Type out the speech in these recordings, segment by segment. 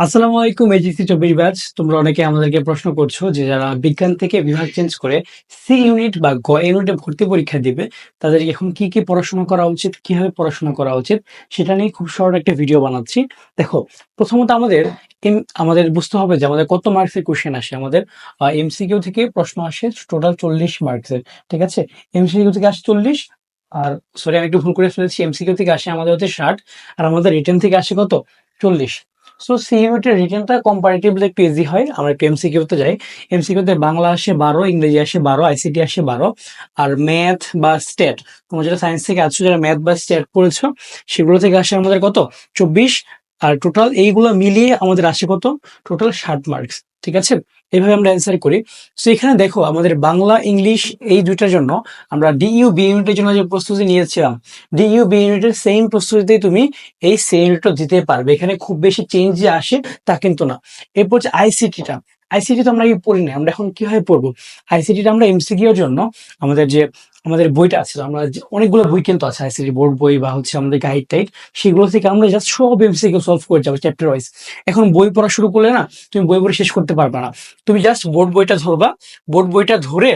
আসসালামু আলাইকুম এইচএসসি চব্বিশ ব্যাচ। তোমরা অনেকে আমাদেরকে প্রশ্ন করছ যে যারা বিজ্ঞান থেকে বিভাগ চেঞ্জ করে সি ইউনিট বা গ ইউনিটে ভর্তি পরীক্ষা দিবে তাদের এখন কি কি পড়াশোনা করা উচিত, কীভাবে পড়াশোনা করা উচিত, সেটা নিয়ে খুব শর্ট একটা ভিডিও বানাচ্ছি। দেখো, প্রথমত আমাদের আমাদের বুঝতে হবে যে আমাদের কত মার্কসের কোশ্চেন আসে। আমাদের এমসিকিউ থেকে প্রশ্ন আসে টোটাল চল্লিশ মার্কসের ঠিক আছে? এমসিকিউ থেকে আসে চল্লিশ, আর সরি আমি একটু ভুল করে ফেলেছি। এমসিকিউ থেকে আসে আমাদের হচ্ছে ষাট, আর আমাদের রিটেন থেকে আসে কত? চল্লিশ। সো সিইউটির রিটেনটা কম্পারেটিভলি একটু ইজি হয়। আমরা একটু এমসিকিউতে যাই। এমসিকিউতে বাংলা আসে বারো, ইংরেজি আসে বারো আইসিটি আসে বারো। আর ম্যাথ বা স্টেট তোমরা যেটা সায়েন্স থেকে আসছো যারা ম্যাথ বা স্টেট পড়েছো, সেগুলো থেকে আসে আমাদের কত? চব্বিশ। আর টোটাল এইগুলো মিলিয়ে আমাদের আসে কত? টোটাল ষাট মার্কস ঠিক আছে? এইভাবে আমরা অ্যান্সার করি। তো এখানে দেখো, আমাদের বাংলা, ইংলিশ এই দুইটার জন্য আমরা ডিইউ বি ইউনিটের জন্য যে প্রস্তুতি নিয়েছিলাম ডিইউ বি ইউনিটের সেম প্রস্তুতিতে তুমি এই সেম ইউনিটটা দিতে পারবে। এখানে খুব বেশি চেঞ্জ যে আসে তা কিন্তু না। এরপর হচ্ছে আইসিটিটা আইসিটি তো আমরা কি পড়ি না আমরা এখন কীভাবে পড়ব? আইসিটিটা আমরা এমসিকিউর জন্য আমাদের যে, আমাদের বইটা আছে আমরা অনেকগুলো বই কিন্তু আছে আইসিটি বোর্ড বই বা হচ্ছে আমাদের গাইড টাইড সেগুলো থেকে আমরা জাস্ট সব এমসিকিউ সলভ করে যাব চ্যাপ্টার ওয়াইজ এখন বই পড়া শুরু করলে না, তুমি বই পড়ে শেষ করতে পারবে না। তুমি জাস্ট বোর্ড বইটা ধরবা বোর্ড বইটা ধরে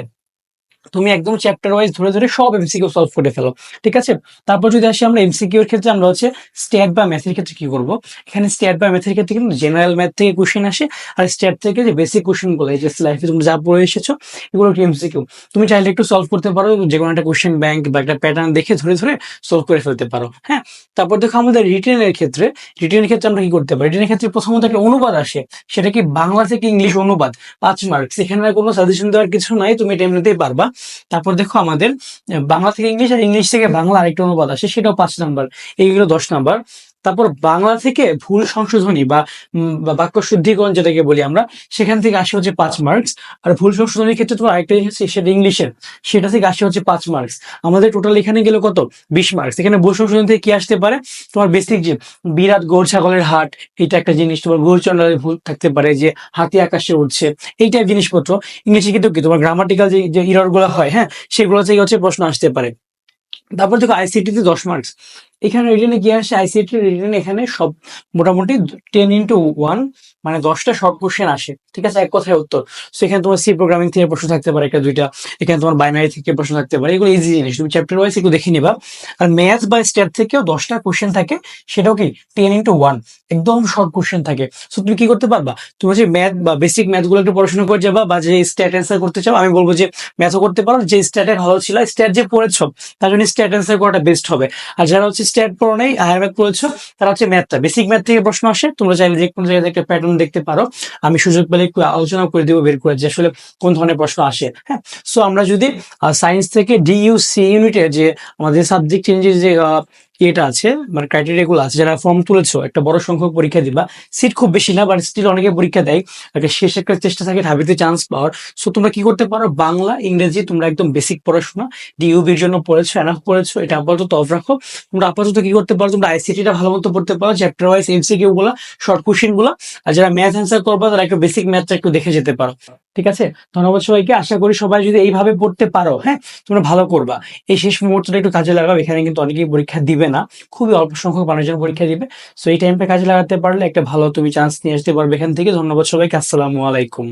তুমি একদম চ্যাপ্টার ওয়াইজ ধরে ধরে সব এমসিকিউ সলভ করে ফেলো, ঠিক আছে? তারপর যদি আসি আমরা এমসিকিউ এর ক্ষেত্রে আমরা হচ্ছে স্ট্যাট বা ম্যাথের ক্ষেত্রে কি করব? এখানে স্ট্যাট বা ম্যাথের ক্ষেত্রে কিন্তু জেনারেল ম্যাথ থেকে কোশ্চেন আসে, আর স্ট্যাট থেকে যে বেসিক কোশ্চেনগুলো, এই যে লাইফে তুমি যা পড়ে এসেছ, এগুলো একটু এমসিকিউ তুমি চাইলে একটু সলভ করতে পারো যে কোনো একটা কোশ্চেন ব্যাংক বা একটা প্যাটার্ন দেখে ধরে ধরে সলভ করে ফেলতে পারো হ্যাঁ? তারপর দেখো আমাদের রিটেনের ক্ষেত্রে রিটেনের ক্ষেত্রে আমরা কি করতে পারি? রিটেনের ক্ষেত্রে প্রথমত একটা অনুবাদ আসে, সেটা কি বাংলা থেকে ইংলিশ অনুবাদ, পাঁচ মার্কস এখানে কোনো সাজেশন দেওয়ার কিছু নাই, তুমি এটা এমনিতেই পারবা। তারপর দেখো আমাদের বাংলা থেকে ইংলিশ, আর ইংলিশ থেকে বাংলা আরেকটা অনুবাদ আসে, সেটাও পাঁচ নাম্বার। এইগুলো দশ নাম্বার। তারপর বাংলা থেকে ভুল সংশোধনী বা বাক্য শুদ্ধিকরণ যেটাকে বলি আমরা সেখান থেকে আসে হচ্ছে পাঁচ মার্কস আর ভুল সংশোধনীর ক্ষেত্রে তোমার আরেকটা আছে, সেটা ইংলিশের। সেটা থেকে আসে হচ্ছে পাঁচ মার্কস আমাদের টোটাল এখানে গেল কত? বিশ মার্কস এখানে ভুল সংশোধন থেকে কি আসতে পারে? তোমার বেসিক যে বিরাট গৌর ছাগলের হাট এটা একটা জিনিস। তোমার গৌরচন্দ্রের ভুল থাকতে পারে যে হাতি আকাশে উঠছে এই টাইপ জিনিসপত্র। ইংলিশে কিন্তু কি? তোমার গ্রামাটিক্যাল যে যে ইররগুলো হয় হ্যাঁ সেগুলো থেকে হচ্ছে প্রশ্ন আসতে পারে। তারপর দেখো আইসিটিতে দশ মার্কস এখানে রিটেনে কি আসে? আইসিটি রিটেন এখানে সব মোটামুটি টেন ইন্টু ওয়ান মানে দশটা শর্ট কোশ্চেন আসে। ঠিক আছে? এক কথায় উত্তর। সেখানে তোমার সি প্রোগ্রামিং থেকে প্রশ্ন থাকতে পারে একটা দুইটা। এখানে তোমার বাইনারি থেকে প্রশ্ন থাকতে পারে। এগুলো ইজি জিনিস। তুমি চ্যাপ্টার ওয়াইজ একটু দেখে নিবা। আর ম্যাথ বা স্টেট থেকেও দশটা কোশ্চেন থাকে। সেটাও কি? টেন ইন্টু ওয়ান একদম শর্ট কোশ্চেন থাকে। সো তুমি কি করতে পারবা? তুমি যে ম্যাথ বা বেসিক ম্যাথগুলো একটু পড়াশোনা করে যাবা বা যে স্ট্যাট অ্যান্সার করতে চাও, আমি বলব যে ম্যাথও করতে পারো। যে স্ট্যাটে ভালো ছিল স্ট্যাট যে পড়েছো, তার জন্য স্ট্যাট অ্যান্সার করাটা বেস্ট হবে। আর যারা হচ্ছে স্ট্যাট পড়ো নেই হায়ার পড়েছো তারা হচ্ছে ম্যাথটা বেসিক ম্যাথ থেকে প্রশ্ন আসে, তোমরা চাইলে যে কোনো জায়গায় একটা প্যাটার্ন দেখতে পারো। আমি সুযোগ পেলে একটু আলোচনা করে দেবো, বের করে যে আসলে কোন ধরনের প্রশ্ন আসে হ্যাঁ? সো আমরা যদি সায়েন্স থেকে ডিইউসি ইউনিটের যে আমাদের সাবজেক্ট চেঞ্জের যে ইয়েটা আছে মানে ক্রাইটেরিয়া গুলো আছে, যারা ফর্ম তুলেছো, একটা বড় সংখ্যক পরীক্ষা দিবা। সিট খুব বেশি না বাট স্টিল অনেকে পরীক্ষা দেয়। একটা শেষ একটা চেষ্টা থাকে ঢাবিতে চান্স পাওয়ার। সো তোমরা কি করতে পারো? বাংলা, ইংরেজি তোমরা একদম বেসিক পড়াশোনা। ডিইউবির জন্য পড়েছো এনাফ পড়েছো, এটা আপাতত অফ রাখো। তোমরা আপাতত কি করতে পারো? তোমরা আইসিটিটা ভালো মতো পড়তে পারো চ্যাপ্টার ওয়াইজ এমসিকিউ গুলো শর্ট কোশ্চেনগুলো। আর যারা ম্যাথ অ্যান্সার করবা, তারা একটু বেসিক ম্যাথটা একটু দেখে যেতে পারো। ঠিক আছে? ধন্যবাদ সবাইকে। আশা করি সবাই যদি এইভাবে পড়তে পারো হ্যাঁ তোমরা ভালো করবা। এই শেষ মুহূর্তটা একটু কাজে লাগাও, এখানে কিন্তু অনেকেই পরীক্ষা দিবে না, খুবই অল্প সংখ্যক মানুষজন পরীক্ষা দিবে। সো এই টাইমটা কাজে লাগাতে পারলে একটা ভালো তুমি চান্স নিয়ে আসতে পারবে এখান থেকে। ধন্যবাদ সবাইকে, আসসালামু আলাইকুম।